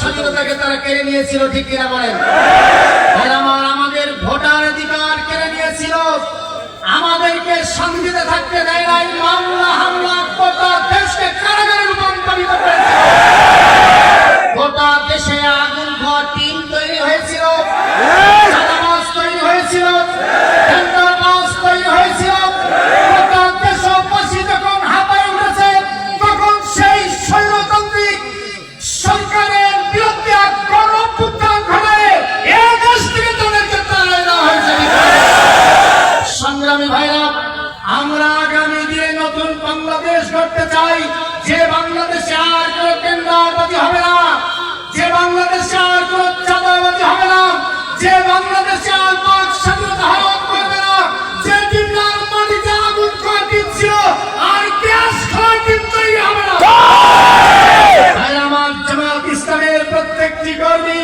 Voter তারা কেড়ে নিয়েছিল আমাদের ভোটার অধিকার কেড়ে নিয়েছিল। আমাদেরকে সঙ্গীতে থাকতে দেয় নাই। আমরা আগামী দিনে নতুন বাংলাদেশ করতে চাই। যে বাংলাদেশে আর কোনো কেন্দ্রবাদী হবে না। যে বাংলাদেশে আর কোনো চাঁদাবাদী হবে না। যে বাংলাদেশে আর পাঁচ স্বাধীনতা করবে না। যে জিমনার মাটিতে আগুন খোয়া আর গ্যাস তৈরি হবে না। আমার জামাত ইসলামের প্রত্যেকটি কর্মী